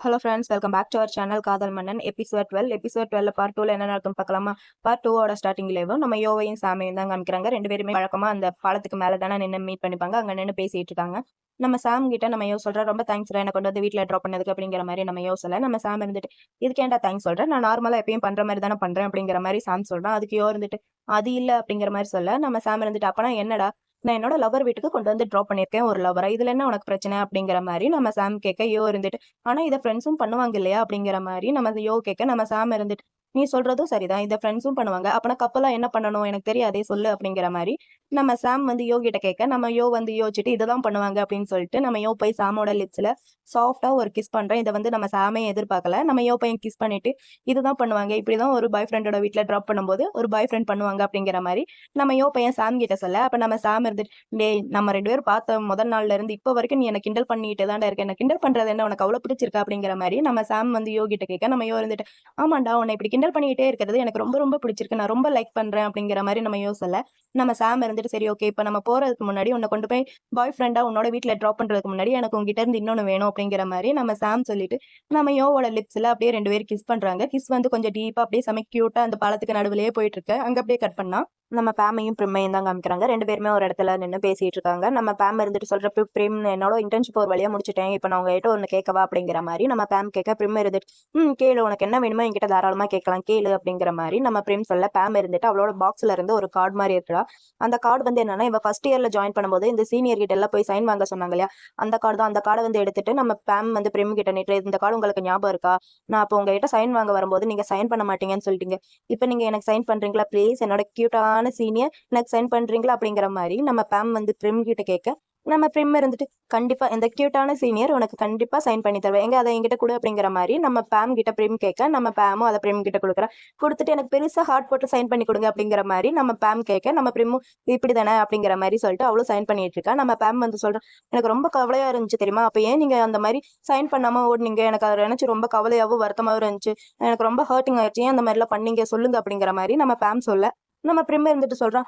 Hello friends welcome back to our channel Kadhal Mannan episode twelve episode twelve part டூல என்ன நடக்கும்னு பார்க்கலாமா? Part டூவோட ஸ்டார்டிங்லேயும் நம்ம யோவையும் சாமியும் தான் காமிக்கிறாங்க. ரெண்டு பேருமே வழக்கமா அந்த பாலத்துக்கு மேலே தானே நின்று மீட் பண்ணிப்பாங்க. அங்கே நின்று பேசிட்டு இருக்காங்க. நம்ம சாம் கிட்ட நம்ம யோ சொல்கிறேன் ரொம்ப தேங்க்ஸ் என்னை கொண்டு வந்து வீட்டில் ட்ராப் பண்ணதுக்கு அப்படிங்கிற மாதிரி நம்ம யோ சொல்ல நம்ம சாம் இருந்துட்டு இதுக்கேண்டா தேங்க்ஸ் சொல்கிறேன் நான் நார்மலாக எப்பயும் பண்ணுற மாதிரி தானே பண்றேன் அப்படிங்கிற மாதிரி சாம் சொல்கிறேன் அதுக்கு யோ இருந்துட்டு அது இல்லை அப்படிங்கிற மாதிரி சொல்ல. நம்ம சாம் இருந்துட்டு அப்போனா என்னடா? நான் என்னோட லவர் வீட்டுக்கு கொண்டு வந்து ட்ராப் பண்ணியிருக்கேன். ஒரு லவரை இதுல என்ன உனக்கு பிரச்சனை? அப்படிங்கிற மாதிரி நம்ம சாம் கேட்க யோ இருந்துட்டு ஆனா இதை ஃப்ரெண்ட்ஸும் பண்ணுவாங்க இல்லையா? அப்படிங்கிற மாதிரி நம்ம யோ கேட்க நம்ம சாம் இருந்துட்டு நீ சொல்றதும் சரிதான். இதை ஃப்ரெண்ட்ஸும் பண்ணுவாங்க. அப்பனா கப்பலா என்ன பண்ணணும்? எனக்கு தெரியாதே சொல்லு அப்படிங்கிற மாதிரி நம்ம சாம் வந்து யோ கிட்ட கேட்க நம்ம யோ வந்து யோசிச்சுட்டு இதுதான் பண்ணுவாங்க அப்படின்னு சொல்லிட்டு நம்ம யோ போய் சாமோட லிப்ஸ்ல சாஃப்டா ஒரு கிஸ் பண்ணுறோம் இதை வந்து நம்ம சாமே எதிர்பார்க்கல. நம்ம யோ பையன் கிஸ் பண்ணிட்டு இதுதான் பண்ணுவாங்க. இப்படிதான் ஒரு பாய் ஃப்ரெண்டோட வீட்டுல ட்ராப் பண்ணும்போது ஒரு பாய் ஃப்ரெண்ட் பண்ணுவாங்க அப்படிங்கிற மாதிரி நம்ம யோ பையன் சாம் கிட்ட சொல்ல அப்ப நம்ம சாம் இருந்து டேய் நம்ம ரெண்டு பேரும் பார்த்த முதல் நாள்ல இருந்து இப்போ வரைக்கும் நீ என்ன கிண்டல் பண்ணிட்டு தான் இருக்க. என்ன கிண்டல் பண்றது என்ன? உனக்கு அவ்வளவு பிடிச்சிருக்கா? அப்படிங்கிற மாதிரி நம்ம சாம் வந்து யோ கிட்ட கேட்க நம்ம யோ இருந்துட்டு ஆமாண்டா உன்னை இப்படி கிண்டல் பண்ணிக்கிட்டே இருக்கிறது எனக்கு ரொம்ப ரொம்ப பிடிச்சிருக்கு. நான் ரொம்ப லைக் பண்றேன் அப்படிங்கிற மாதிரி நம்ம யோசலை நம்ம சாம் இருந்துட்டு சரி ஓகே இப்போ நம்ம போறதுக்கு முன்னாடி உன்னை கொண்டு போய் பாய் ஃப்ரெண்டா உன்னோட வீட்டில் ட்ராப் பண்றதுக்கு முன்னாடி எனக்கு உங்ககிட்ட இருந்து இன்னொன்று வேணும் அப்படிங்கிற மாதிரி நம்ம சாம் சொல்லிட்டு நம்ம யோவோட லிப்ஸ்ல அப்படியே ரெண்டு பேரும் கிஸ் பண்றாங்க. கிஸ் வந்து கொஞ்சம் டீப்பா அப்படியே செம கியூட்டா அந்த பாலத்துக்கு நடுவிலேயே போயிட்டு இருக்கு அங்க அப்படியே கட் பண்ணா நம்ம பேமையும் பிரிமையும் தான் காமிக்கிறாங்க. ரெண்டு பேருமே ஒரு இடத்துல நின்று பேசிட்டு இருக்காங்க. நம்ம பேம் இருந்துட்டு சொல்ற பிரிம் என்னோட இன்டர்ன்ஷிப் ஒரு வழியா முடிச்சிட்டேன். இப்போ நான் உங்ககிட்ட ஒன்று கேட்கவா அப்படிங்கிற மாதிரி நம்ம பேம் கேட்க பிரிம் இருந்துட்டு ம் கேளு உனக்கு என்ன வேணுமோ என்கிட்ட தாராளமா கேட்கலாம் கேளு அப்படிங்கிற மாதிரி நம்ம பிரிம் சொல்ல பேம் இருந்துட்டு அவளோட பாக்ஸ்ல இருந்து ஒரு கார்டு மாதிரி இருக்கா அந்த கார்டு வந்து என்னன்னா இவ ஃபர்ஸ்ட் இயர்ல ஜாயின் பண்ணும்போது இந்த சீனியர் கிட்ட எல்லாம் போய் சைன் வாங்க சொன்னாங்க இல்லையா? அந்த கார்டு தான் அந்த கார்டை வந்து எடுத்துட்டு நம்ம பேம் வந்து பிரேம் கிட்ட நீட்டு இந்த கார்டு உங்களுக்கு ஞாபகம் இருக்கா? நான் அப்போ உங்ககிட்ட சைன் வாங்க வரும்போது நீங்க சைன் பண்ண மாட்டீங்கன்னு சொல்லிட்டீங்க. இப்போ நீங்க எனக்கு சைன் பண்றீங்களா? ப்ளீஸ் என்னோட கியூட்டான சீனியர் எனக்கு சைன் பண்றீங்களா? அப்படிங்கிற மாதிரி நம்ம பேம் வந்து பிரேம் கிட்ட கேட்க நம்ம பிரிம் இருந்துட்டு கண்டிப்பாக இந்த க்யூட்டான சீனியர் உனக்கு கண்டிப்பாக சைன் பண்ணி தருவேன். எங்கே அதை என்கிட்ட கொடு அப்படிங்கிற மாதிரி நம்ம பேம் கிட்ட பிரிம் கேட்க நம்ம பேமும் அதை பிரிம் கிட்ட கொடுக்குறேன் கொடுத்துட்டு எனக்கு பெருசாக ஹார்ட் போட்டு சைன் பண்ணி கொடுங்க அப்படிங்கிற மாதிரி நம்ம பேம் கேட்க நம்ம பிரிமும் இப்படி தானே அப்படிங்கிற மாதிரி சொல்லிட்டு அவ்வளோ சைன் பண்ணிட்டு இருக்கா. நம்ம பேம் வந்து சொல்கிறேன் எனக்கு ரொம்ப கவலையாக இருந்துச்சு தெரியுமா? அப்போ ஏன் நீங்கள் அந்த மாதிரி சைன் பண்ணாமல் ஓடுனீங்க? எனக்கு அதை நினச்சி ரொம்ப கவலையாகவும் வருத்தமாகவும் இருந்துச்சு. எனக்கு ரொம்ப ஹர்ட்டிங் ஆயிடுச்சு ஏன் அந்த மாதிரிலாம் பண்ணீங்க? சொல்லுங்க அப்படிங்கிற மாதிரி நம்ம பேம் சொல்ல நம்ம பிரிம் இருந்துட்டு சொல்கிறோம்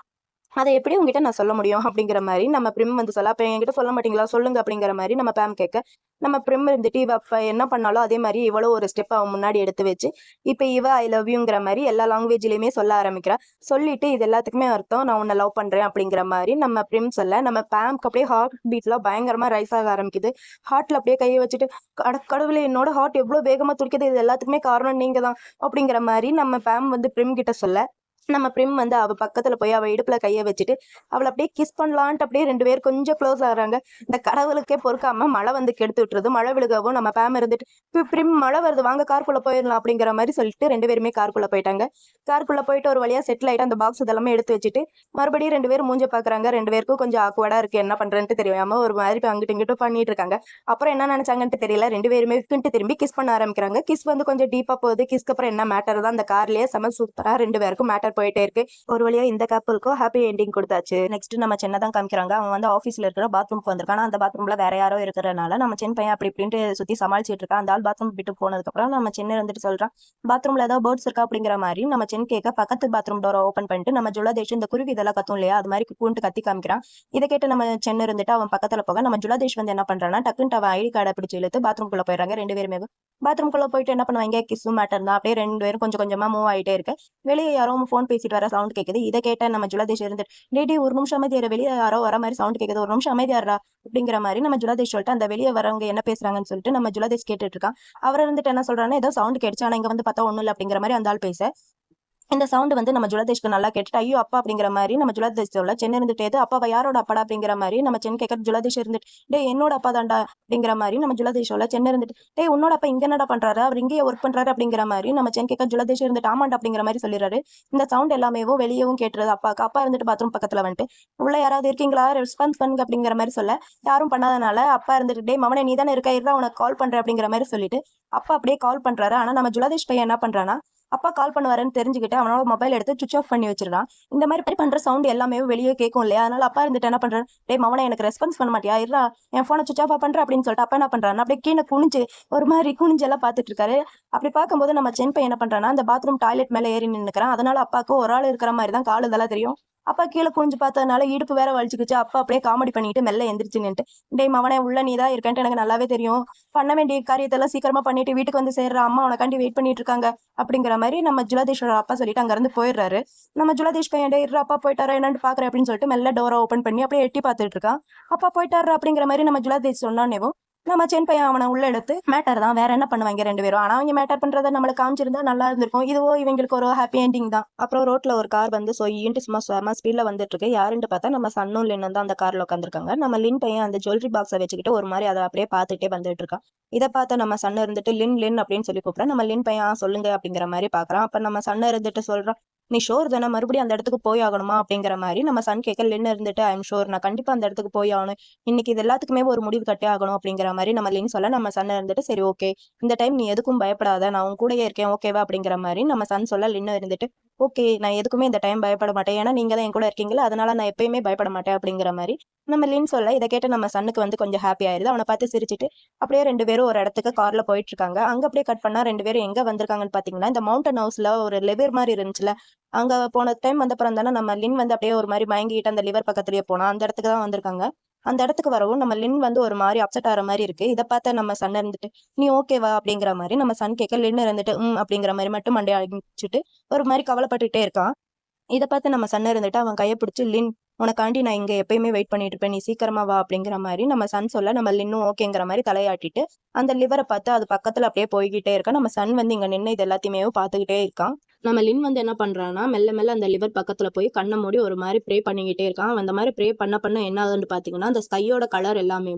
அதை எப்படி உங்ககிட்ட நான் சொல்ல முடியும் அப்படிங்கிற மாதிரி நம்ம பிரிம் வந்து சொல்ல அப்போ என்கிட்ட சொல்ல மாட்டீங்களா? சொல்லுங்க அப்படிங்கிற மாதிரி நம்ம பேம் கேட்க நம்ம பிரிம் இருந்துட்டு இவ அப்போ என்ன பண்ணாலும் அதே மாதிரி இவ்வளோ ஒரு ஸ்டெப் அவன் முன்னாடி எடுத்து வச்சு இப்போ இவ ஐ லவ் யூங்கிற மாதிரி எல்லா லாங்குவேஜ்லையுமே சொல்ல ஆரம்பிக்கிறா. சொல்லிட்டு இது எல்லாத்துக்குமே அர்த்தம் நான் உன்னை லவ் பண்ணுறேன் அப்படிங்கிற மாதிரி நம்ம பிரிம் சொல்ல நம்ம பேம்க்கு அப்படியே ஹார்ட் பீட்லாம் பயங்கரமாக ரைஸ் ஆக ஆரம்பிக்குது. ஹார்ட்ல அப்படியே கையை வச்சுட்டு கட கடவுளே என்னோட ஹார்ட் எவ்வளோ வேகமாக துடிக்குது இது எல்லாத்துக்குமே காரணம் நீங்கள் தான் அப்படிங்கிற மாதிரி நம்ம பேம் வந்து பிரிம் கிட்ட சொல்ல நம்ம பிரிம் வந்து அவ பக்கத்துல போய் அவள் இடுப்புல கையை வச்சுட்டு அவளை அப்படியே கிஸ் பண்ணலான்ட்டு அப்படியே ரெண்டு பேர் கொஞ்சம் க்ளோஸ் ஆகுறாங்க. இந்த கடவுளுக்கே பொறுக்காம மழை வந்து கெடுத்து விட்டுறது மழை விழுகவும் நம்ம பேம் இருந்துட்டு ப்ரிம் பிரிம் மழை வருது வாங்க கார்க்குள்ளே போயிடலாம் அப்படிங்கிற மாதிரி சொல்லிட்டு ரெண்டு பேருமே காருக்குள்ள போயிட்டாங்க. கார்க்குள்ளே போயிட்டு ஒரு வழியா செட்டில் ஆயிட்டு அந்த பாக்ஸ் இதெல்லாமே எடுத்து வச்சுட்டு மறுபடியும் ரெண்டு பேரும் மூஞ்ச பாக்குறாங்க. ரெண்டு பேருக்கும் கொஞ்சம் ஆக்குவடா இருக்கு. என்ன பண்றேன்ட்டு தெரியாம ஒரு மாதிரி அங்கிட்டு இங்கிட்டு பண்ணிட்டு இருக்காங்க. அப்புறம் என்ன நினைச்சாங்கன்ட்டு தெரியல. ரெண்டு பேருமே கிண்டு திரும்பி கிஸ் பண்ண ஆரம்பிக்கிறாங்க. கிஸ் வந்து கொஞ்சம் டீப்பா போகுது. கிஸ்க்கு அப்புறம் என்ன மேட்டர் தான்? அந்த கார்லயே செம சூப்பரா ரெண்டு பேருக்கும் மேட்டர் போயிட்டே இருக்கு. ஒரு வழியா இந்த கப்பலுக்கும் ஹாப்பி எண்டிங் கொடுத்தாச்சு. நெக்ஸ்ட் நம்ம சென்னை தான் காமிக்கிறாங்க. அவன் வந்து ஆஃபீஸ்ல இருக்கிற பாத்ரூம்க்கு வந்திருக்கான். அந்த பாத்ரூம்ல வேற யாரோ இருக்கிறனால நம்ம சென் பையன் அப்படி இப்படின்ட்டு சுத்தி சமாளிச்சிட்டு இருக்கான். அந்த ஆள் பாத்ரூம் விட்டு போனதுக்கு அப்புறம் நம்ம சென்னை வந்துட்டு சொல்றான் பாத்ரூம்ல ஏதாவது பேர்ட்ஸ் இருக்கா? அப்படிங்கிற மாதிரி நம்ம சென் கேட்க பக்கத்து பாத்ரூம் டோரை ஓப்பன் பண்ணிட்டு நம்ம ஜுலாதேஷ் இந்த குருவி இதெல்லாம் கத்தும் இல்லையா? அது மாதிரி கூண்டு கத்தி காமிக்கிறான். இதை கேட்டு நம்ம சென்னை இருந்துட்டு அவன் பக்கத்துல போக நம்ம ஜுலாதேஷ் வந்து என்ன பண்றான்னா டக்குன்ட்டு அவன் ஐடி கார்டை பிடிச்சி இழுத்து பாத்ரூம்குள்ள போயிடுறாங்க. ரெண்டு பேருமே பாத்ரூம்குள்ள போயிட்டு என்ன பண்ணுவாங்க? கிஸ்ஸு மேட்டர் தான். அப்படியே ரெண்டு பேரும் கொஞ்சம் கொஞ்சமா மூவ் ஆயிட்டே இருக்கு. வெளியே யாரும் ஃபோன் பேசிட்டு வர சவுண்ட் கேக்குது. இதை கேட்ட நம்ம ஜுலதேஷ் இருந்து டேடி ஒரு நிமிஷம் அமைதியார வெளியே யாரோ வர மாதிரி சவுண்ட் கேக்குது. ஒரு நிமிஷம் அமைதியாரா அப்படிங்கிற மாதிரி நம்ம ஜுலதேஷ் சொல்லிட்டு அந்த வெளியே வரவங்க என்ன பேசுறாங்கன்னு சொல்லிட்டு நம்ம ஜுலதேஷ் கேட்டுட்டு இருக்கான். அவர் இருந்துட்டு என்ன சொல்றாங்கன்னா ஏதோ சவுண்ட் கேட்டுச்சு. ஆனா இங்க வந்து பார்த்தா ஒண்ணு இல்லை அப்படிங்கிற மாதிரி அந்த ஆள் பேச இந்த சவுண்ட் வந்து நம்ம ஜுலதேஷ்க்கு நல்லா கேட்டுட்டு ஐயோ அப்பா அப்படிங்கிற மாதிரி நம்ம ஜுலதேஷ் சொல்ல சென்னை இருந்துட்டே அப்பா யாரோட அப்பாடா அப்படிங்கிற மாதிரி நம்ம சென் கேட்கற ஜுலதேஷ் இருந்துட்டு டே என்னோட அப்பா தாண்டா அப்படிங்கிற மாதிரி நம்ம ஜுலதேஷ் சொல்ல சென்னை இருந்துட்டு டே உன்னோட அப்பா இங்க என்னடா பண்றாரு? அவர் இங்கேயே ஒர்க் பண்றாரு அப்படிங்கிற மாதிரி நம்ம சென் கேட்க ஜுலதேஷ் இருந்துட்டு ஆமாண்டா அப்படிங்கிற மாதிரி சொல்லிடுறாரு. இந்த சவுண்ட் எல்லாமேவும் வெளியவும் கேட்டுறது அப்பாக்கு அப்பா இருந்துட்டு பாத்ரூம் பக்கத்துல வந்துட்டு உள்ள யாராவது இருக்கீங்களா? ரெஸ்பான்ஸ் பண்ணுங்க அப்படிங்கிற மாதிரி சொல்ல யாரும் பண்ணாதனால அப்பா இருந்துட்டு டேய் மவனே நீ தானே இருக்க இருடா உனக்கு கால் பண்ற அப்படிங்கிற மாதிரி சொல்லிட்டு அப்பா அப்படியே கால் பண்றாரு. ஆனா நம்ம ஜுலதேஷ் பையன் என்ன பண்றானா அப்பா கால் பண்ணுவாருன்னு தெரிஞ்சுக்கிட்டு அவனோட மொபைல் எடுத்து சுவிச் ஆஃப் பண்ணி வச்சிருக்கான் இந்த மாதிரி பண்ற சவுண்ட் எல்லாமே வெளியே கேட்கும் இல்லையா? அதனால அப்பா இருந்துட்டு என்ன பண்றாரு? டேய் மவனை எனக்கு ரெஸ்பான்ஸ் பண்ண மாட்டியா? இருடா என் போனை சுவிச் ஆஃப் பண்ற? அப்படின்னு சொல்லிட்டு அப்பா என்ன பண்றான் அப்படியே கீழே குனிஞ்சு ஒரு மாதிரி குனிஞ்சு எல்லாம் பாத்துட்டு இருக்காரு. அப்படி பார்க்கும்போது நம்ம சென் பையன் என்ன பண்றான்னா அந்த பாத்ரூம் டாய்லெட் மேல ஏறி நின்னுக்கிறான். அதனால அப்பாவுக்கு ஒரு ஆள் இருக்கிற மாதிரி தான் கால் இதெல்லாம் தெரியும். அப்பா கீழே குனிஞ்சு பார்த்ததுனால இடுப்பு வேற வலிச்சுக்குச்சு. அப்பா அப்படியே காமெடி பண்ணிட்டு மெல்ல எந்திரிச்சு நின்ட்டு டேய் மவனே உள்ள நீ தான் இருக்கேன்ட்டு எனக்கு நல்லாவே தெரியும். பண்ண வேண்டிய காரியத்தெல்லாம் சீக்கிரமா பண்ணிட்டு வீட்டுக்கு வந்து சேர்ற. அம்மா உனக்காண்டி வெயிட் பண்ணிட்டு இருக்காங்க. அப்படிங்கிற மாதிரி நம்ம ஜுலதேஷோட அப்பா சொல்லிட்டு அங்க இருந்து போயிடுறாரு. நம்ம ஜுலதேஷ் பையன் டே இருடா, அப்பா போயிட்டாரா? என்னன்னு பாக்குறேன் அப்படின்னு சொல்லிட்டு மெல்ல டோரை ஓப்பன் பண்ணி அப்படியே எட்டி பார்த்துட்டு இருக்கான். அப்பா போயிட்டாரு அப்படிங்கிற மாதிரி நம்ம ஜுலதேஷ் சொன்னானேவும் நம்ம சென் பையன் அவனை உள்ள எடுத்து மேட்டர் தான். வேற என்ன பண்ணுவாங்க ரெண்டு பேரும்? ஆனா அவங்க மேட்டர் பண்றதை நம்மளுக்கு காமிச்சிருந்தா நல்லா இருந்திருக்கும். இதுவோ இவங்களுக்கு ஒரு ஹாப்பி எண்டிங் தான். அப்புறம் ரோட்ல ஒரு கார் வந்து சொயின்ட்டு சும்மா சும்மா ஸ்பீட்ல வந்துட்டு இருக்கு யாருன்னு பார்த்தா நம்ம சன்னும் லின்னு தான் அந்த கார்ல உட்காந்துருக்காங்க நம்ம லின் பையன் அந்த ஜுவல்லரி பாக்ஸை வச்சுக்கிட்டு ஒரு மாதிரி அதை அப்படியே பார்த்துட்டே வந்துட்டு இருக்கான் இதை பார்த்தா நம்ம சன்ன இருந்துட்டு லின் லின் அப்படின்னு சொல்லி கூப்பிட நம்ம லின் பையன் சொல்லுங்க அப்படிங்கிற மாதிரி பாக்குறான் அப்ப நம்ம சன்ன இருந்துட்டு சொல்றான் நீ ஷோர் தானே மறுபடியும் அந்த இடத்துக்கு போய் ஆகணுமா அப்படிங்கிற மாதிரி நம்ம சன் கேட்க லின் இருந்துட்டு ஐம் ஷோர் நான் கண்டிப்பா அந்த இடத்துக்கு போய் ஆகணும். இன்னைக்கு இது எல்லாத்துக்குமே ஒரு முடிவு கட்டே ஆகணும் அப்படிங்கிற மாதிரி நம்ம லின் சொல்ல நம்ம சன் இருந்துட்டு சரி ஓகே இந்த டைம் நீ எதுக்கும் பயப்படாத. நான் உன் கூடயே இருக்கேன். ஓகேவா அப்படிங்கிற மாதிரி நம்ம சன் சொல்ல லின்னு இருந்துட்டு ஓகே நான் எதுக்குமே இந்த டைம் பயப்பட மாட்டேன். ஏன்னா நீங்க தான் என் கூட இருக்கீங்களா அதனால நான் எப்பயுமே பயப்பட மாட்டேன் அப்படிங்கிற மாதிரி. நம்ம லின் சொல்ல இதை கேட்டு நம்ம சன்னுக்கு வந்து கொஞ்சம் ஹாப்பி ஆயிருது. அவனை பார்த்து சிரிச்சிட்டு அப்படியே ரெண்டு பேரும் ஒரு இடத்துக்கு கார்ல போயிட்டு இருக்காங்க. அங்க அப்படியே கட் பண்ணா ரெண்டு பேரும் எங்க வந்திருக்காங்கன்னு பாத்தீங்கன்னா இந்த மவுண்டன் ஹவுஸ்ல ஒரு லெவர் மாதிரி இருந்துச்சுல அங்க போன டைம் வந்தப்புறம் தானே நம்ம லின் வந்து அப்படியே ஒரு மாதிரி மயங்கிட்டு அந்த லிவர் பக்கத்துலயே போனா அந்த இடத்துக்கு தான் வந்திருக்காங்க. அந்த இடத்துக்கு வரவும் நம்ம லின் வந்து ஒரு மாதிரி அப்செட் ஆகிற மாதிரி இருக்கு. இதை பார்த்தா நம்ம சன் இருந்துட்டு நீ ஓகேவா அப்படிங்கிற மாதிரி நம்ம சன் கேட்க லின் இருந்துட்டு ம் அப்படிங்கிற மாதிரி மட்டும் மண்டே அழிச்சிட்டு ஒரு மாதிரி கவலைப்பட்டுட்டே இருக்கான். இதை பார்த்து நம்ம சன் இருந்துட்டு அவன் கையை பிடிச்சி லின் உனக்காண்டி நான் இங்க எப்பயுமே வெயிட் பண்ணிட்டு இருப்பேன். நீ சீக்கிரமா வா அப்படிங்கிற மாதிரி நம்ம சன் சொல்ல நம்ம லின்னும் ஓகேங்கிற மாதிரி தலையாட்டிட்டு அந்த லிவரை பார்த்து அது பக்கத்துல அப்படியே போய்கிட்டே இருக்கான் நம்ம சன் வந்து இங்க நின்று இது எல்லாத்தையுமே பார்த்துக்கிட்டே இருக்கான். நம்ம லின் வந்து என்ன பண்றான்னா மெல்ல மெல்ல அந்த லிவர் பக்கத்துல போய் கண்ணை மூடி ஒரு மாதிரி ப்ரே பண்ணிக்கிட்டே இருக்கான். அந்த மாதிரி ப்ரே பண்ண பண்ண என்ன ஆகுதுன்னு பாத்தீங்கன்னா அந்த ஸ்கையோட கலர் எல்லாமே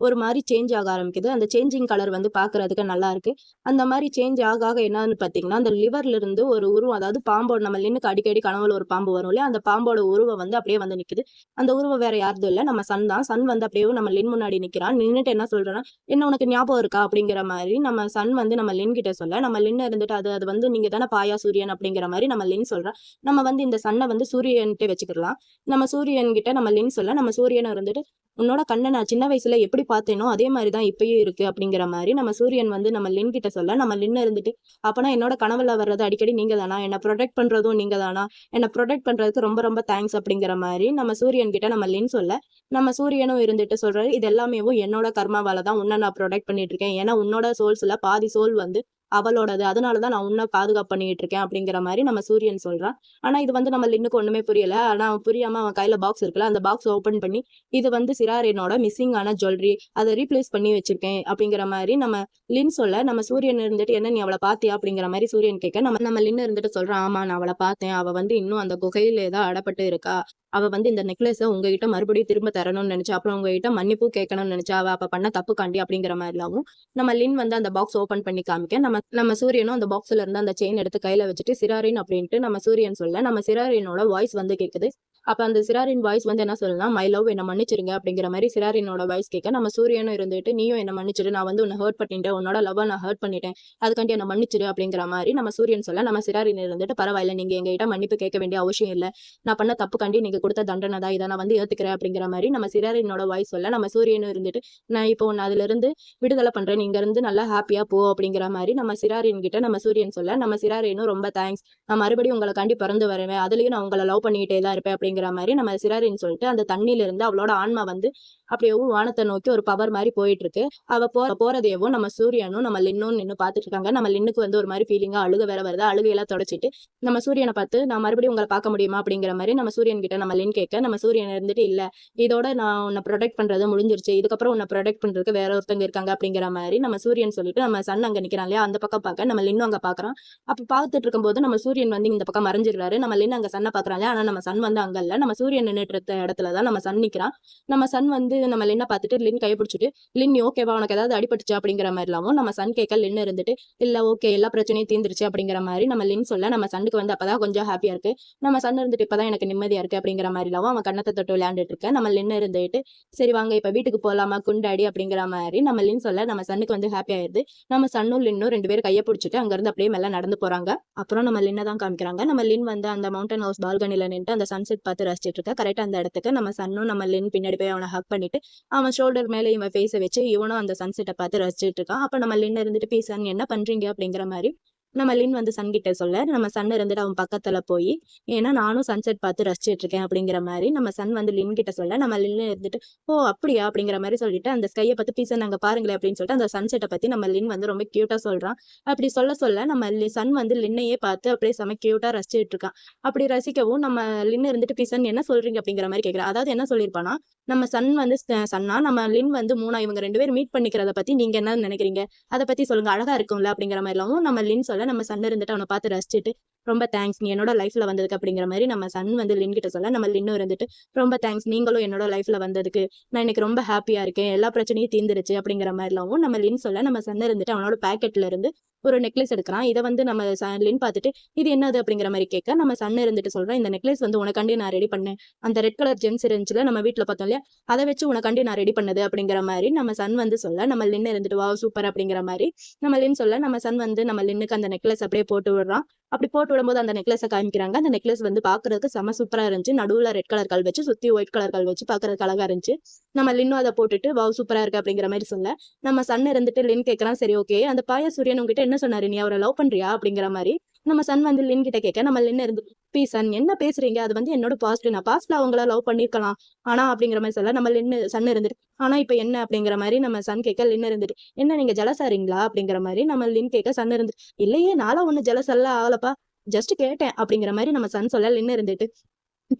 ஒரு மாதிரி சேஞ்ச் ஆக ஆரம்பிக்குது. அந்த சேஞ்சிங் கலர் வந்து பாக்குறதுக்கு நல்லா இருக்கு. அந்த மாதிரி சேஞ்ச் ஆக ஆக என்னன்னு பாத்தீங்கன்னா அந்த லிவர்ல இருந்து ஒரு உருவம் அதாவது பாம்போட நம்ம லின்னுக்கு அடிக்கடி கனவுல ஒரு பாம்பு வரும் இல்லையா? அந்த பாம்போட உருவம் வந்து அப்படியே வந்து நிக்குது. அந்த உருவம் வேற யாருதும் இல்ல. நம்ம சன் தான். சன் வந்து அப்படியே நம்ம லின் முன்னாடி நிக்கிறான். நின்னுட்டு என்ன சொல்றேன்னா என்ன உனக்கு ஞாபகம் இருக்கா? அப்படிங்கிற மாதிரி நம்ம சன் வந்து நம்ம லின் கிட்ட சொல்ல நம்ம லின் இருந்துட்டு அது அது வந்து நீங்க தானே பாயா சூரியன் அப்படிங்கிற மாதிரி நம்ம லின் சொல்றோம் நம்ம வந்து இந்த சன்னை வந்து சூரியன்கிட்ட வச்சுக்கலாம் நம்ம சூரியன் கிட்ட நம்ம லின் சொல்ல நம்ம சூரியன் இருந்துட்டு உன்னோட கண்ணை நான் சின்ன வயசுல எப்படி பார்த்தேனோ அதே மாதிரி தான் இப்பயும் இருக்கு அப்படிங்கிற மாதிரி நம்ம சூரியன் வந்து நம்ம லின் கிட்ட சொல்ல நம்ம லின் இருந்துட்டு அப்பனா என்னோட கனவுல வர்றது அடிக்கடி நீங்க தானா என்ன ப்ரொடெக்ட் பண்றதும் நீங்க தானா என்ன ப்ரொடெக்ட் பண்றதுக்கு ரொம்ப ரொம்ப தேங்க்ஸ் அப்படிங்கிற மாதிரி நம்ம சூரியன் கிட்ட நம்ம லின் சொல்ல நம்ம சூரியனும் இருந்துட்டு சொல்றாரு. இது எல்லாமேவும் என்னோட கர்மாவால தான் உன்னை நான் ப்ரொடெக்ட் பண்ணிட்டு இருக்கேன். ஏன்னா உன்னோட சோல்ஸ்ல பாதி சோல் வந்து அவளோடது. அதனாலதான் நான் உன்னை பாதுகாப்பு பண்ணிட்டு இருக்கேன் அப்படிங்கிற மாதிரி நம்ம சூரியன் சொல்றான். ஆனா இது வந்து நம்ம லின்னுக்கு ஒண்ணுமே புரியல. ஆனா அவன் புரியாம அவன் கையில பாக்ஸ் இருக்குல்ல அந்த பாக்ஸ் ஓபன் பண்ணி இது வந்து சிராரேனோட மிஸ்ஸிங் ஆன ஜுவல்லரி அதை ரீப்ளேஸ் பண்ணி வச்சிருக்கேன் அப்படிங்கிற மாதிரி நம்ம லின் சொல்ல நம்ம சூரியன் இருந்துட்டு என்ன நீ அவளை பாத்தியா? அப்படிங்கிற மாதிரி சூரியன் கேட்க நம்ம நம்ம லின் இருந்துட்டு சொல்றான் ஆமா நான் அவளை பார்த்தேன். அவ வந்து இன்னும் அந்த குகையில ஏதோ அடப்பட்டு இருக்கா. அவ வந்து இந்த நெக்லஸை உங்ககிட்ட மறுபடியும் திரும்ப தரணும்னு நினைச்சா அப்புறம் உங்ககிட்ட மன்னிப்பு கேட்கணும்னு நினைச்சா அவ அப்ப பண்ண தப்பு காண்டி அப்படிங்கிற மாதிரிலாவும் நம்ம லின் வந்து அந்த பாக்ஸ் ஓபன் பண்ணி காமிக்க நம்ம நம்ம சூரியனும் அந்த பாக்ஸ்ல இருந்து அந்த செயின் எடுத்து கையில வச்சுட்டு சிராரின் அப்படின்ட்டு நம்ம சூரியன் சொல்ல நம்ம சிராரினோட வாய்ஸ் வந்து கேக்குது. அப்போ அந்த சிராரின் வாய்ஸ் வந்து என்ன சொல்லுன்னா மை லவ் என்ன மன்னிச்சிருங்க அப்படிங்கிற மாதிரி சிராரினோட வாய்ஸ் கேட்க நம்ம சூரியனும் இருந்துட்டு நீயும் என்ன மன்னிச்சிரு. நான் வந்து உன்னை ஹர்ட் பண்ணிட்டேன். உன்னோட லவ் நான் ஹர்ட் பண்ணிட்டேன். அதுக்காண்டி என்ன மன்னிச்சிரு அப்படிங்கிற மாதிரி நம்ம சூரியன் சொல்ல நம்ம சிராரின் இருந்துட்டு பரவாயில்ல நீங்க எங்ககிட்ட மன்னிப்பு கேட்க வேண்டிய அவசியம் இல்லை. நான் பண்ண தப்பு காண்டி நீங்க கொடுத்த தண்டனை தான். இதை நான் வந்து ஏத்துக்கிறேன் அப்படிங்கிற மாதிரி நம்ம சிறாரினோட வாய்ஸ் சொல்ல நம்ம சூரியனும் இருந்துட்டு நான் இப்போ உன்னை அதுல இருந்து விடுதலை பண்றேன். நீங்க இருந்து நல்லா ஹாப்பியா போ அப்படிங்கிற மாதிரி நம்ம சிராரின் கிட்ட நம்ம சூரியன் சொல்ல நம்ம சிராரினும் ரொம்ப தேங்க்ஸ் நான் மறுபடியும் உங்களை பிறந்து வருவேன். அதுலயும் நான் உங்களை லவ் பண்ணிக்கிட்டே தான் இருப்பேன் அப்படிங்கிற மாதிரி நம்ம சிறாரின்னு சொல்லிட்டு அந்த தண்ணியில இருந்து அவளோட ஆன்மா வந்து அப்படியே வானத்தை நோக்கி ஒரு பவர் மாதிரி போயிட்டு இருக்கு அவ போற போறதையவும் நம்ம சூரியனும் நம்ம லின்னும் நின்று பாத்துட்டு இருக்காங்க. நம்ம லின்னுக்கு வந்து ஒரு மாதிரி ஃபீலிங்கா அழுக வேற வருது? அழுகையெல்லாம் தொடச்சிட்டு நம்ம சூரியனை பார்த்து நான் மறுபடியும் உங்களை பார்க்க முடியுமா? அப்படிங்கிற மாதிரி நம்ம சூரியன் கிட்ட நம்ம லின் கேட்க நம்ம சூரியன் இருந்துட்டு இல்ல இதோட நான் உன்னை ப்ரொடெக்ட் பண்றது முடிஞ்சிருச்சு. இதுக்கப்புறம் உன்னை ப்ரொடெக்ட் பண்றதுக்கு வேற ஒருத்தங்க இருக்காங்க அப்படிங்கிற மாதிரி நம்ம சூரியன் சொல்லிட்டு நம்ம சன் அங்க நிக்கிறான் இல்லையா? அந்த பக்கம் பார்க்க நம்ம லின்னும் அங்க பாக்குறோம் அப்ப பார்த்துட்டு இருக்கும்போது நம்ம சூரியன் வந்து இந்த பக்கம் மறைஞ்சிருக்காரு நம்ம லின் அங்க சன்னை பாக்குறாங்க ஆனா நம்ம சன் வந்து அங்க இல்ல நம்ம சூரியன் நின்றுட்டு இடத்துல தான் நம்ம சன் நிக்கிறான். நம்ம சன் வந்து நம்ம லின்னை பார்த்துட்டு லின் கைப்பிடிச்சிட்டு லின் ஓகேவா உனக்கு ஏதாவது அடிபட்டுச்சு அப்படிங்கிற மாதிரி இல்லாமல் நம்ம சன் கேட்க லின் இருந்துட்டு இல்ல ஓகே எல்லா பிரச்சனையும் தீர்ந்துருச்சு அப்படிங்கிற மாதிரி நம்ம லின் சொல்ல நம்ம சன்னுக்கு வந்து அப்பதான் கொஞ்சம் ஹாப்பியா இருக்கு. நம்ம சன் இருந்துட்டு இப்பதான் எனக்கு நிம்மதியா இருக்கு அப்படிங்கிற மாதிரி அவன் கண்ணத்தை தொட்டு விளையாண்டுட்டு இருக்க. நம்ம லின் இருந்துட்டு சரி வாங்க இப்ப வீட்டுக்கு போலாமா குண்டாடி அப்படிங்கிற மாதிரி நம்ம லின் சொல்ல நம்ம சன்னுக்கு வந்து ஹாப்பி ஆயிருது. நம்ம சன்னும் லின்னும் ரெண்டு பேரும் கையை பிடிச்சிட்டு அங்க இருந்து அப்படியே மேல நடந்து போறாங்க. அப்புறம் நம்ம லின்னை தான் காமிக்கிறாங்க. நம்ம லின் வந்து அந்த மவுண்டன் ஹவுஸ் பால்கனில நின்று அந்த சன்செட் பார்த்து ரசிச்சிட்டு இருக்கா. கரெக்டாக அந்த இடத்துக்கு நம்ம சன்னும் நம்ம லென் பின்னாடி போய் அவனை ஹக் பண்ணிட்டு அவன் ஷோல்டர் மேல இவன் ஃபேஸை வச்சு இவனும் அந்த சன்செட்டை பார்த்து ரசிச்சிட்டு இருக்கான். அப்ப நம்ம லென் இருந்துட்டு பேசான்னு என்ன பண்றீங்க? அப்படிங்கிற மாதிரி நம்ம லின் வந்து சன் கிட்ட சொல்ல நம்ம சன் இருந்துட்டு அவன் பக்கத்துல போய் ஏன்னா நானும் சன்செட் பார்த்து ரசிச்சிட்டு இருக்கேன் அப்படிங்கிற மாதிரி நம்ம சன் வந்து லின் கிட்ட சொல்ல நம்ம லின் இருந்துட்டு ஓ அப்படியா? அப்படிங்கிற மாதிரி சொல்லிட்டு அந்த ஸ்கையை பார்த்து பீச நாங்க பாருங்களேன் அப்படின்னு சொல்லிட்டு அந்த சன்செட்டை பத்தி நம்ம லின் வந்து ரொம்ப கியூட்டா சொல்றான். அப்படி சொல்ல சொல்ல நம்ம சன் வந்து லின்னையே பார்த்து அப்படியே செம கியூட்டா ரசிச்சிட்டு இருக்கான் அப்படி ரசிக்கவும் நம்ம லின் இருந்துட்டு பீசன் என்ன சொல்றீங்க? அப்படிங்கிற மாதிரி கேக்குறா அதாவது என்ன சொல்லியிருப்பானா நம்ம சன் வந்து சன்னா நம்ம லின் வந்து மூணா இவங்க ரெண்டு பேரும் மீட் பண்ணிக்கிறத பத்தி நீங்க என்ன நினைக்கிறீங்க? அதை பத்தி சொல்லுங்க. அழகா இருக்கும்ல அப்படிங்கிற மாதிரி நம்ம லின் சொல்ல நம்ம சன் இருந்துட்டு அவனை பார்த்து ரசிச்சுட்டு ரொம்ப தேங்க்ஸ் நீ என்னோட லைஃப்ல வந்ததுக்கு அப்படிங்கிற மாதிரி நம்ம சன் வந்து லின் கிட்ட சொல்ல நம்ம லின்னும் இருந்துட்டு ரொம்ப தேங்க்ஸ் நீங்களும் என்னோட லைஃப்ல வந்ததுக்கு நான் இன்னைக்கு ரொம்ப ஹாப்பியா இருக்கேன் எல்லா பிரச்சனையும் தீர்ந்துருச்சு அப்படிங்கிற மாதிரிலாம் நம்ம லின் சொல்ல நம்ம சன் இருந்துட்டு அவனோட பாக்கெட்ல இருந்து ஒரு நெக்லஸ் எடுக்கிறான். இதை வந்து நம்ம சன்லின்னு பார்த்துட்டு இது என்னது? அப்படிங்கிற மாதிரி கேட்க நம்ம சன் இருந்துட்டு சொல்றேன் இந்த நெக்லஸ் வந்து உனக்காண்டி நான் ரெடி பண்ணேன். அந்த ரெட் கலர் ஜெம்ஸ் இருந்துச்சுல நம்ம வீட்ல பார்த்தோம் இல்லையா? அதை வச்சு உனக்காண்டி நான் ரெடி பண்ணது அப்படிங்கிற மாதிரி நம்ம சன் வந்து சொல்ல நம்ம லின்னு இருந்துட்டு வா சூப்பர் அப்படிங்கிற மாதிரி நம்ம லின் சொல்ல நம்ம சன் வந்து நம்ம லின்னுக்கு அந்த நெக்லஸ் அப்படியே போட்டு விடுறான் அப்படி போட்டு விடும்போது அந்த நெக்லஸை காமிக்கிறாங்க. அந்த நெக்லஸ் வந்து பாக்குறதுக்கு செம சூப்பரா இருந்துச்சு. நடுவுல ரெட் கலர் கல் வச்சு சுத்தி ஒயிட் கலர் கல் வச்சு பாக்குறதுக்கு அழகா இருந்துச்சு. நம்ம லின்னும் அதை போட்டுட்டு வாவ் சூப்பரா இருக்கு அப்படிங்கிற மாதிரி சொல்ல. நம்ம சன் இருந்துட்டு லின் கேட்கறான் சரி ஓகே. அந்த பாய சூரியன் உங்ககிட்ட என்ன சொன்னாரு? நீ அவரை லவ் பண்றியா? அப்படிங்கிற மாதிரி. நம்ம சன் வந்து லின் கிட்ட கேட்க நம்ம லின் இருந்து பீ சன் என்ன பேசுறீங்க? அது வந்து என்னோட பாஸ்ட் நான் பாஸ்ட்ல அவங்கள லவ் பண்ணிருக்கலாம். ஆனா அப்படிங்கிற மாதிரி சொல்ல நம்ம லின்னு சன் இருந்துட்டு ஆனா இப்ப என்ன? அப்படிங்கிற மாதிரி நம்ம சன் கேட்க லின் இருந்துட்டு என்ன நீங்க ஜலசாரிங்களா அப்படிங்கிற மாதிரி நம்ம லின் கேட்க சன் இருந்துட்டு இல்லையே நாளா ஒண்ணு ஜலசல்ல ஆகலப்பா ஜஸ்ட் கேட்டேன் அப்படிங்கிற மாதிரி நம்ம சன் சொல்ல லின் இருந்துட்டு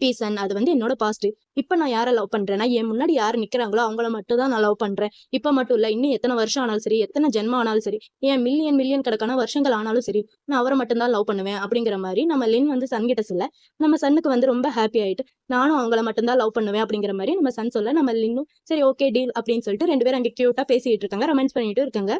பீசன் அது வந்து என்னோட பாஸ்ட் இப்போ நான் யாரை லவ் பண்ணுறேன்னா என் முன்னாடி யார் நிற்கிறாங்களோ அவங்கள மட்டும் தான் நான் லவ் பண்ணுறேன் இப்போ மட்டும் இல்லை இன்னும் எத்தனை வருஷம் ஆனாலும் சரி எத்தனை ஜென்மம் ஆனாலும் சரி ஏன் மில்லியன் மில்லியன் கணக்கான வருஷங்கள் ஆனாலும் சரி நான் அவரை மட்டும்தான் லவ் பண்ணுவேன் அப்படிங்கிற மாதிரி நம்ம லின் வந்து சன் கிட்ட சொல்ல நம்ம சன்னுக்கு வந்து ரொம்ப ஹாப்பி ஆயிட்டு நானும் அவங்கள மட்டும்தான் லவ் பண்ணுவேன் அப்படிங்கிற மாதிரி நம்ம சன் சொல்ல நம்ம லின்னும் சரி ஓகே டீல் அப்படின்னு சொல்லிட்டு ரெண்டு பேரும் அங்கே க்யூட்டாக பேசிட்டு இருக்காங்க ரொமான்ஸ் பண்ணிட்டு இருக்காங்க.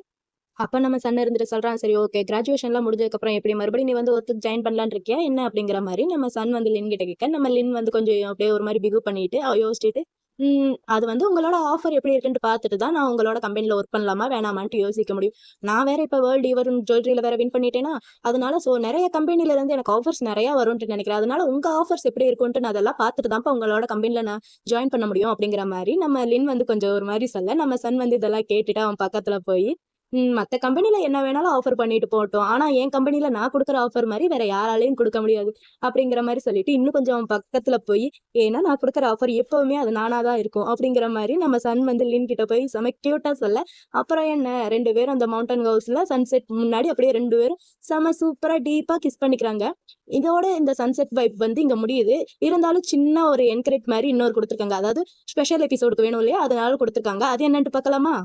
அப்போ நம்ம சன் இருந்துட்டு சொல்கிறான் சரி ஓகே கிராஜுவேஷன்லாம் முடிஞ்சதுக்கப்புறம் எப்படி? மறுபடியும் நீ வந்து ஒருத்தர் ஜாயின் பண்ணலான்னு இருக்கியா? என்ன அப்படிங்கிற மாதிரி நம்ம சன் வந்து லின் கிட்ட கேட்க நம்ம லின் வந்து கொஞ்சம் அப்படியே ஒரு மாதிரி பிகு பண்ணிட்டு யோசிச்சுட்டு ம் அது வந்து உங்களோட ஆஃபர் எப்படி இருக்குன்னு பார்த்துட்டு தான் நான் உங்களோட கம்பெனியில் ஒர்க் பண்ணலாமா? வேணாமான்ட்டு யோசிக்க முடியும். நான் வேற இப்போ வேர்ல்டு ஈவர் ஜுவல்லரியில் வேற வின் பண்ணிட்டேன்னா அதனால ஸோ நிறைய கம்பெனிலேருந்து எனக்கு ஆஃபர்ஸ் நிறைய வரும்னு நினைக்கிறேன். அதனால உங்கள் ஆஃபர்ஸ் எப்படி இருக்கும்ட்டு நான் அதெல்லாம் பார்த்துட்டு தான் உங்களோட கம்பெனியில் நான் ஜாயின் பண்ண முடியும் அப்படிங்கிற மாதிரி நம்ம லின் வந்து கொஞ்சம் ஒரு மாதிரி சொல்ல நம்ம சன் வந்து இதெல்லாம் கேட்டுட்டு அவன் பக்கத்தில் போய் மற்ற கம்பெனியில என்ன வேணாலும் ஆஃபர் பண்ணிட்டு போட்டோம் ஆனா என் கம்பெனியில் நான் கொடுக்குற ஆஃபர் மாதிரி வேற யாராலையும் கொடுக்க முடியாது. அப்படிங்கிற மாதிரி சொல்லிட்டு இன்னும் கொஞ்சம் பக்கத்தில் பக்கத்துல போய் ஏன்னா நான் கொடுக்குற ஆஃபர் எப்பவுமே அது நானாதான் இருக்கும். அப்படிங்கிற மாதிரி நம்ம சன் வந்து லின் கிட்ட போய் செம கியூட்டா சொல்ல அப்புறம் என்ன ரெண்டு பேரும் அந்த மவுண்டன் ஹவுஸ்ல சன்செட் முன்னாடி அப்படியே ரெண்டு பேரும் செம சூப்பரா டீப்பா கிஸ் பண்ணிக்கிறாங்க. இதோட இந்த சன்செட் வைப் வந்து இங்க முடியுது. இருந்தாலும் சின்ன ஒரு என்கரேஜ் மாதிரி இன்னொரு கொடுத்துருக்காங்க. அதாவது ஸ்பெஷல் எபிசோடுக்கு வேணும் இல்லையா? அதனால கொடுத்துருக்காங்க. அது என்னன்ட்டு பார்க்கலாமா?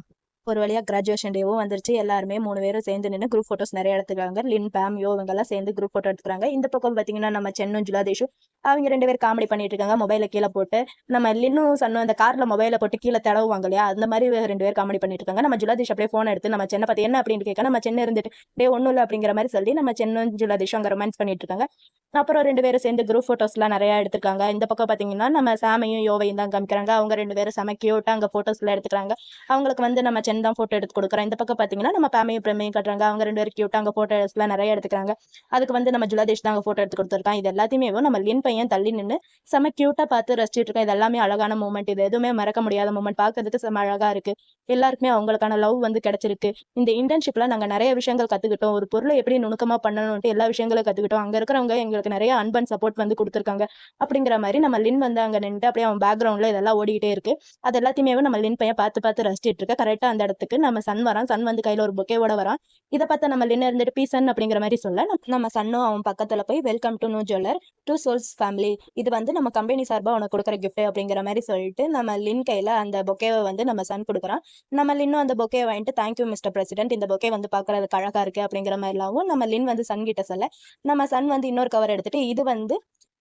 ஒரு வழியா கிராஜுவேஷன் டேவும் வந்துருச்சு. எல்லாருமே மூணு பேரும் சேர்ந்து நின்று குரூப் ஃபோட்டோஸ் நிறைய எடுத்துக்கிறாங்க. லின் பேம் யோ இவங்கெல்லாம் சேர்ந்து குரூப் ஃபோட்டோ எடுத்துக்கிறாங்க. இந்த பக்கம் பார்த்தீங்கன்னா நம்ம சென்னும் ஜுலாதேஷு அவங்க ரெண்டு பேர் காமெடி பண்ணிட்டு இருக்காங்க. மொபைல கீழே போட்டு நம்ம லின்னும் சொன்ன அந்த கார்ல மொபைல போட்டு கீழே தடவுவாங்க இல்லையா? அந்த மாதிரி ரெண்டு பேர் காமெடி பண்ணிட்டு இருக்காங்க. நம்ம ஜுலாதேஷ் அப்படியே ஃபோன் எடுத்து நம்ம சென்னை பத்தி என்ன அப்படின்னு கேட்க நம்ம சென்னை இருந்துட்டு டே ஒன்றும் இல்லை அப்படிங்கிற மாதிரி சொல்லி நம்ம சென்னும் ஜுலாதேஷும் அங்கே ரொமான்ஸ் பண்ணிட்டு இருக்காங்க. அப்புறம் ரெண்டு பேரும் சேர்ந்து குரூப் ஃபோட்டோஸ்லாம் நிறையா எடுத்துருக்காங்க இந்த பக்கம் பார்த்தீங்கன்னா நம்ம சாமையும் யோவையும் தான் காமிக்கிறாங்க. அவங்க ரெண்டு பேரும் செம கியூட்டா அங்கே ஃபோட்டோஸ்லாம் எடுத்துக்கிறாங்க. அவங்களுக்கு வந்து நம்ம சென்னை சென் தான் போட்டோ எடுத்து கொடுக்குறோம். இந்த பக்கம் பாத்தீங்கன்னா நம்ம பேமையும் பிரமையும் கட்டுறாங்க. அவங்க ரெண்டு பேரும் கியூட்டா அங்க போட்டோஸ்லாம் நிறைய எடுத்துக்கிறாங்க. அதுக்கு வந்து நம்ம ஜுலாதேஷ் தான் அங்க போட்டோ எடுத்து கொடுத்துருக்கான். இது எல்லாத்தையுமே நம்ம லின் பையன் தள்ளி நின்று செம கியூட்டா பார்த்து ரசிச்சுட்டு இருக்கோம் இது எல்லாமே அழகான மூமெண்ட் இது எதுவுமே மறக்க முடியாத மூமெண்ட் பார்க்கறதுக்கு செம அழகா இருக்கு. எல்லாருக்குமே அவங்களுக்கான லவ் வந்து கிடைச்சிருக்கு. இந்த இன்டர்ன்ஷிப்ல நாங்க நிறைய விஷயங்கள் கத்துக்கிட்டோம். ஒரு பொருளை எப்படி நுணுக்கமா பண்ணணும்ட்டு எல்லா விஷயங்களும் கத்துக்கிட்டோம். அங்க இருக்கிறவங்க எங்களுக்கு நிறைய அன்பன் சப்போர்ட் வந்து கொடுத்துருக்காங்க. அப்படிங்கிற மாதிரி நம்ம லின் வந்து அங்க நின்று அப்படியே அவன் பேக்ரவுண்ட்ல இதெல்லாம் ஓடிக்கிட்டே இருக்கு. அது எல்லாத்தையுமே நம்ம லின் பையன் பார்த்து பார்த்து ரசிச்சிட்டு இருக்க. கரெக்டா அந்த இடத்துக்கு நம்ம சன் வரான். சன் வந்து கையில ஒரு பொக்கேவோட வரான். இதை பார்த்தா நம்ம லின்னு இருந்துட்டு பீசன் அப்படிங்கிற மாதிரி சொல்ல நம்ம- சன்னும் அவன் பக்கத்துல போய் welcome to new jeweller to souls family இது வந்து நம்ம கம்பெனி சார்பா உனக்கு கொடுக்குற கிஃப்ட் அப்படிங்கிற மாதிரி சொல்லிட்டு நம்ம லின் கையில அந்த பொக்கேவை வந்து நம்ம சன் கொடுக்குறான். நம்ம லின்னும் அந்த பொக்கே வாங்கிட்டு தேங்க்யூ மிஸ்டர் பிரசிடென்ட் இந்த பொக்கே வந்து பார்க்கறதுக்கு அழகாக இருக்கு அப்படிங்கிற மாதிரிலாவும் நம்ம லின் வந்து சன் கிட்ட சொல்ல நம்ம சன் வந்து இன்னொரு கவர் எடுத்துட்டு இது வந்து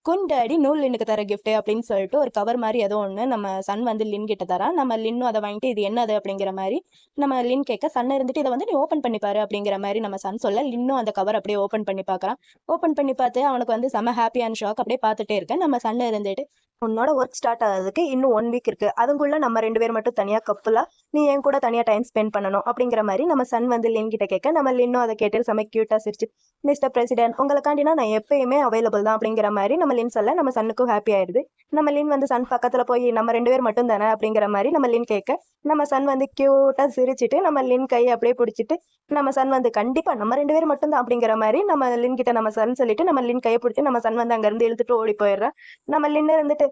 குண்டாடி நூல் லின்னுக்கு தர கிஃப்ட் அப்படின்னு சொல்லிட்டு ஒரு கவர் மாதிரி ஏதோ ஒன்று நம்ம சன் வந்து லின் கிட்ட தரான் நம்ம லின்னும் அதை வாங்கிட்டு இது என்னது? அப்படிங்கிற மாதிரி நம்ம லின் கேட்க சன் இருந்துட்டு இதை வந்து நீ ஓப்பன் பண்ணி பாரு அப்படிங்கிற மாதிரி நம்ம சன் சொல்ல லின்னும் அந்த கவர் அப்படியே ஓப்பன் பண்ணி பார்க்குறான் ஓப்பன் பண்ணி பார்த்து அவனுக்கு வந்து செம ஹாப்பி அண்ட் ஷாக் அப்படியே பார்த்துட்டே இருக்கேன் நம்ம சன் இருந்துட்டு உன்னோட ஒர்க் ஸ்டார்ட் ஆகிறதுக்கு இன்னும் ஒன் வீக் இருக்கு. அதுக்குள்ள நம்ம ரெண்டு பேர் மட்டும் தனியா கப்புலா நீ என் கூட தனியா டைம் ஸ்பெண்ட் பண்ணணும் அப்படிங்கிற மாதிரி நம்ம சன் வந்து லின் கிட்ட கேட்க நம்ம லின்னும் அதை கேட்டு செம கியூட்டா சிரிச்சு மிஸ்டர் பிரசிடென்ட் உங்களுக்காண்டினா நான் எப்பயுமே அவைலபிள் தான் அப்படிங்கிற மாதிரி நம்ம லின் சொல்ல நம்ம சன்னுக்கும் ஹாப்பி ஆயிடுது. நம்ம லின் வந்து சன் பக்கத்துல போய் நம்ம ரெண்டு பேர் மட்டும் தானே அப்படிங்கிற மாதிரி நம்ம லின் கேட்க நம்ம சன் வந்து கியூட்டா சிரிச்சிட்டு நம்ம லின் கையை அப்படியே பிடிச்சிட்டு நம்ம சன் வந்து கண்டிப்பா நம்ம ரெண்டு பேர் மட்டும் தான் அப்படிங்கிற மாதிரி நம்ம லின் கிட்ட நம்ம சன் சொல்லிட்டு நம்ம லின் கையை பிடிச்சி நம்ம சன் வந்து அங்க இருந்து இழுத்துட்டு ஓடி போயிடுறோம் நம்ம லின்னு இருந்துட்டு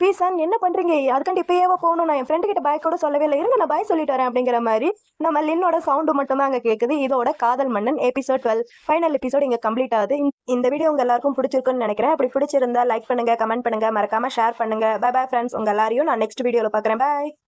ப்ளீஸ் சார் என்ன பண்ணுறீங்க அதுக்காண்டி இப்பயே போகணும். நான் என் ஃப்ரெண்டு கிட்ட பாய் கூட சொல்லவே இல்லை. இருங்க நான் பாய் சொல்லிட்டு வரேன் அப்படிங்கிற மாதிரி நம்ம லின்னோட சவுண்டு மட்டும் தான் கேட்குது இதோட Kadhal Mannan episode twelve final episode இங்கே கம்ப்ளீட் ஆகுது. இந்த- இந்த வீடியோ உங்கள் எல்லாருக்கும் பிடிச்சிருக்குன்னு நினைக்கிறேன். அப்படி பிடிச்சிருந்தா லைக் பண்ணுங்கள் கமெண்ட் பண்ணுங்கள் மறக்காமல் ஷேர் பண்ணுங்கள் பை பை ஃப்ரெண்ட்ஸ் உங்கள் எல்லாரையும் நான் நெக்ஸ்ட் வீடியோவில் பார்க்குறேன் பை